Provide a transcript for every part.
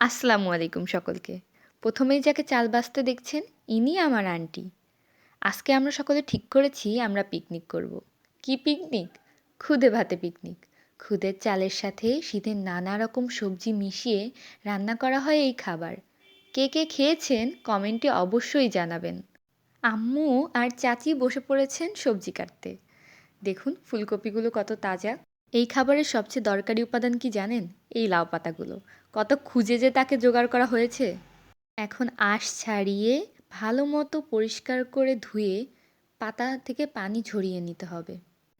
আসসালামু আলাইকুম সকলকে। প্রথমেই যাকে চাল বাছতে দেখছেন, ইনি আমার আন্টি। আজকে আমরা সকলে ঠিক করেছি, আমরা পিকনিক করব। কি পিকনিক খুদে ভাতে পিকনিক খুদের চালের সাথে শীতের নানা রকম সবজি মিশিয়ে রান্না করা হয় এই খাবার। কে কে খেয়েছেন কমেন্টে অবশ্যই জানাবেন। আম্মু আর চাচি বসে পড়েছেন সবজি কাটতে। দেখুন, ফুলকপিগুলো কত তাজা। এই খাবারের সবচেয়ে দরকারি উপাদান কি জানেন? এই লাউ পাতাগুলো। কত খুঁজে যে তাকে জোগাড় করা হয়েছে। এখন আঁশ ছাড়িয়ে ভালো মতো পরিষ্কার করে ধুয়ে পাতা থেকে পানি ঝরিয়ে নিতে হবে।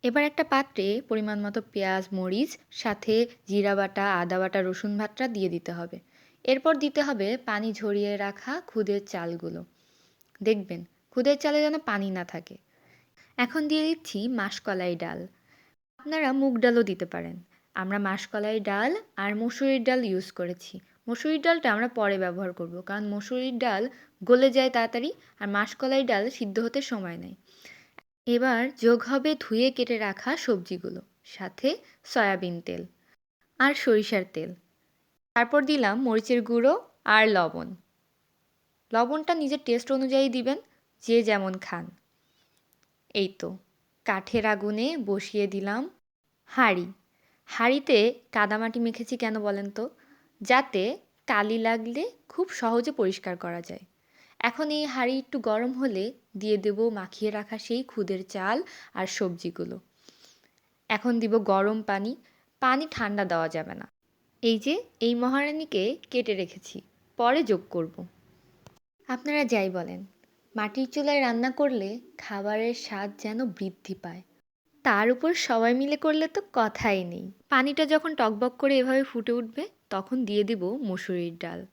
এবার একটা পাত্রে পরিমাণ মতো পেঁয়াজ, মরিচ, সাথে জিরা বাটা, আদা বাটা, রসুন ভাতটা দিয়ে দিতে হবে। এরপর দিতে হবে পানি ঝরিয়ে রাখা খুদের চালগুলো। দেখবেন, খুদের চালে যেন পানি না থাকে। এখন দিয়ে দিচ্ছি মাসকলাই ডাল। আপনারা মুগ ডালও দিতে পারেন। আমরা মাসকলাই ডাল আর মসুরির ডাল ইউজ করেছি। মসুরির ডালটা আমরা পরে ব্যবহার করব, কারণ মসুরির ডাল গলে যায় তাড়াতাড়ি আর মাসকলাই ডাল সিদ্ধ হতে সময় নেয়। এবার যোগ হবে ধুয়ে কেটে রাখা সবজিগুলো, সাথে সয়াবিন তেল আর সরিষার তেল। তারপর দিলাম মরিচের গুঁড়ো আর লবণ। লবণটা নিজের টেস্ট অনুযায়ী দিবেন, যে যেমন খান। এই তো। কাঠের আগুনে বসিয়ে দিলাম হাঁড়ি। হাঁড়িতে কাদামাটি মেখেছি কেন বলেন তো? যাতে কালি লাগলে খুব সহজে পরিষ্কার করা যায়। এখন এই হাঁড়ি একটু গরম হলে দিয়ে দেব মাখিয়ে রাখা সেই খুদের চাল আর সবজিগুলো। এখন দিব গরম পানি। পানি ঠান্ডা দেওয়া যাবে না। এই যে, এই মহারানীকে কেটে রেখেছি। পরে যোগ করব। আপনারা যাই বলেন। মাটির চুলায় রান্না করলে খাবারের স্বাদ যেন বৃদ্ধি পায়। তার উপর সবাই মিলে করলে তো কথাই নেই। পানিটা যখন টকবক করে এভাবে ফুটে উঠবে, তখন দিয়ে দিব মসুরির ডাল।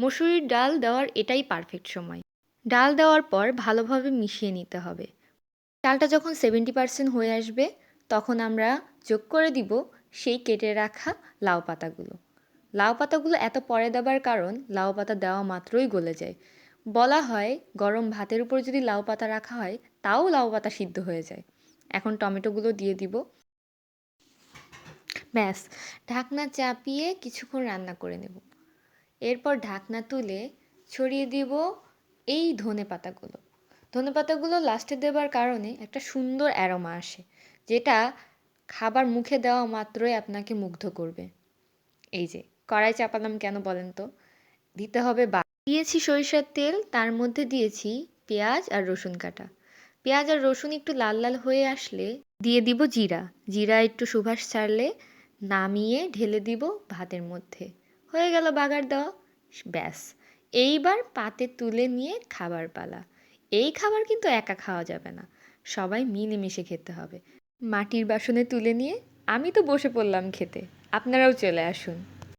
মসুরির ডাল দেওয়ার এটাই পারফেক্ট সময়। ডাল দেওয়ার পর ভালোভাবে মিশিয়ে নিতে হবে। ডালটা যখন সেভেন্টি পার্সেন্ট হয়ে আসবে, তখন আমরা যোগ করে দিব সেই কেটে রাখা লাউ পাতাগুলো। লাউ পাতাগুলো এত পরে দেবার কারণ, লাউ পাতা দেওয়া মাত্রই গলে যায়। বলা হয় গরম ভাতের উপর যদি লাউ পাতা রাখা হয়, তাও লাউ পাতা সিদ্ধ হয়ে যায়। এখন টমেটোগুলো দিয়ে দিব। ব্যাস, ঢাকনা চাপিয়ে কিছুক্ষণ রান্না করে নেব। এরপর ঢাকনা তুলে ছড়িয়ে দিব এই ধনে পাতাগুলো। ধনে পাতাগুলো লাস্টে দেবার কারণে একটা সুন্দর অ্যারোমা আসে, যেটা খাবার মুখে দেওয়া মাত্রই আপনাকে মুগ্ধ করবে। এই যে, কড়াই চাপালাম কেন বলেন তো? দিতে হবে বা দিয়েছি সরিষার তেল, তার মধ্যে দিয়েছি পেঁয়াজ আর রসুন কাটা। পেঁয়াজ আর রসুন একটু লাল লাল হয়ে আসলে দিয়ে দিব জিরা। জিরা একটু সুভাষ ছাড়লে নামিয়ে ঢেলে দিব ভাতের মধ্যে। হয়ে গেল বাগার দেওয়া। ব্যাস। এইবার পাতে তুলে নিয়ে খাবার পালা। এই খাবার কিন্তু একা খাওয়া যাবে না। সবাই মিলেমিশে খেতে হবে। মাটির বাসনে তুলে নিয়ে আমি তো বসে পড়লাম খেতে। আপনারাও চলে আসুন।